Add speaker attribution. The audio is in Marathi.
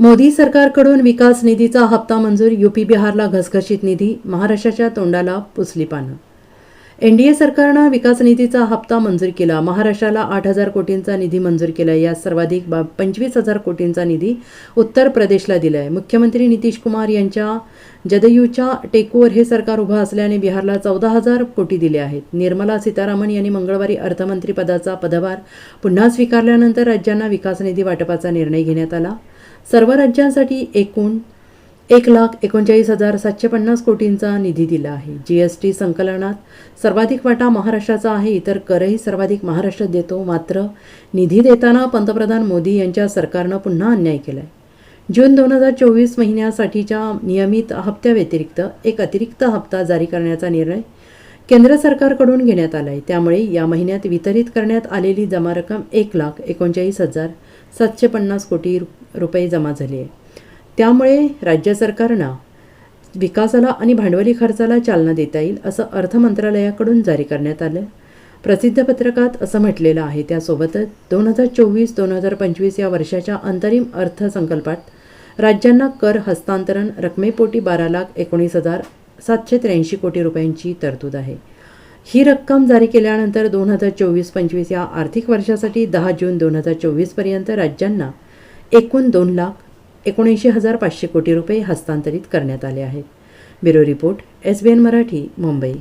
Speaker 1: मोदी सरकारकडून विकास निधीचा हप्ता मंजूर युपी बिहारला घसघशीत निधी महाराष्ट्राच्या तोंडाला पुसली पानं. एनडीए सरकारनं विकास निधीचा हप्ता मंजूर केला. महाराष्ट्राला आठ हजार कोटींचा निधी मंजूर केला. यात सर्वाधिक बा पंचवीस हजार कोटींचा निधी उत्तर प्रदेशला दिला आहे मुख्यमंत्री नितीश कुमार यांच्या जदयूच्या टेकूवर हे सरकार उभं असल्याने बिहारला चौदा हजार कोटी दिले आहेत. निर्मला सीतारामन यांनी मंगळवारी अर्थमंत्री पदाचा पदभार पुन्हा स्वीकारल्यानंतर राज्यांना विकास निधी वाटपाचा निर्णय घेण्यात आला. सर्व राज्यांसाठी एकूण एक लाख एकोणचाळीस हजार सातशे पन्नास कोटींचा निधी दिला आहे. जी एस टी संकलनात सर्वाधिक वाटा महाराष्ट्राचा आहे इतर करही सर्वाधिक महाराष्ट्र देतो. मात्र निधी देताना पंतप्रधान मोदी यांच्या सरकारनं पुन्हा अन्याय केला आहे जून दोन हजार चोवीस महिन्यासाठीच्या नियमित हप्त्याव्यतिरिक्त एक अतिरिक्त हप्ता जारी करण्याचा निर्णय केंद्र सरकारकडून घेण्यात आला आहे त्यामुळे या महिन्यात वितरित करण्यात आलेली जमा रक्कम एक लाख एकोणचाळीस हजार सातशे पन्नास कोटी रु- रुपये जमा झाली आहे. त्यामुळे राज्य सरकारनं विकासाला आणि भांडवली खर्चाला चालना देता येईल असं अर्थ मंत्रालयाकडून जारी करण्यात आलं. प्रसिद्ध पत्रकात असं म्हटलेलं आहे त्यासोबतच दोन हजार चोवीस दोन हजार पंचवीस या वर्षाच्या अंतरिम अर्थसंकल्पात राज्यांना कर हस्तांतरण रकमेपोटी बारा लाख एकोणीस हजार सातशे त्र्याऐंशी कोटी रुपयांची तरतूद आहे. ही रक्कम जारी केल्यानंतर दोन हजार चोवीस पंचवीस या आर्थिक वर्षासाठी दहा जून दोन हजार चोवीसपर्यंत राज्यांना एकूण दोन लाख एकोणऐंशी हजार पाचशे कोटी रुपये हस्तांतरित करण्यात आले आहेत. Bureau report S B N Marathi Mumbai.